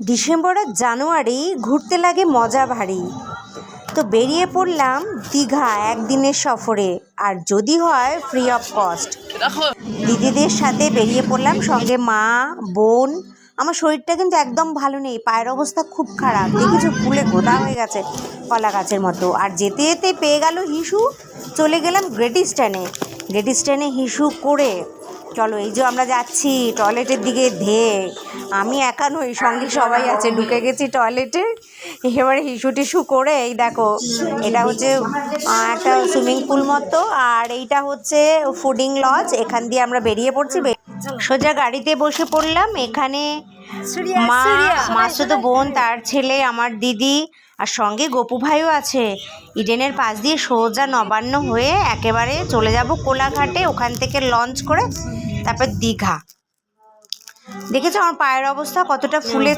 December আর জানুয়ারি ঘুরতে লাগে মজা ভারী। তো বেরিয়ে পড়লাম দীঘা একদিনের সফরে, আর যদি হয় ফ্রি অফ কস্ট দিদিদের সাথে বেরিয়ে পড়লাম সঙ্গে মা, বোন। আমার শরীরটা কিন্তু একদম ভালো নেই, পায়ের অবস্থা খুব খারাপ। দেখেছ, ফুলে গোদা হয়ে গেছে কলা গাছের মতো। আর যেতে যেতে পেয়ে গেল হিসু, চলে গেলাম গ্রেট স্ট্যান্ডে গ্রেট স্ট্যান্ডে হিসু করে চলো, এই যে আমরা যাচ্ছি, টয়লেটের দিকে ধে আমি একা নই, সঙ্গে সবাই আছে, ঢুকে গেছি টয়লেটে। এবারে হিসু টিসু করে, এই দেখো, এটা হচ্ছে একটা সুইমিং পুল মতো, আর এইটা হচ্ছে ফুডিং লজ, এখান দিয়ে আমরা বেরিয়ে পড়ছি। সোজা গাড়িতে বসে পড়লাম, এখানে মা মাসুতো বোন তার ছেলে আমার দিদি আর সঙ্গে গোপু ভাইও আছে। ইডেনের পাশ দিয়ে সোজা নবান্ন হয়ে একেবারে চলে যাব কোলাঘাটে ওখান থেকে লঞ্চ করে তারপর দীঘা। দেখেছ আমার পায়ের অবস্থা কতটা ফুলে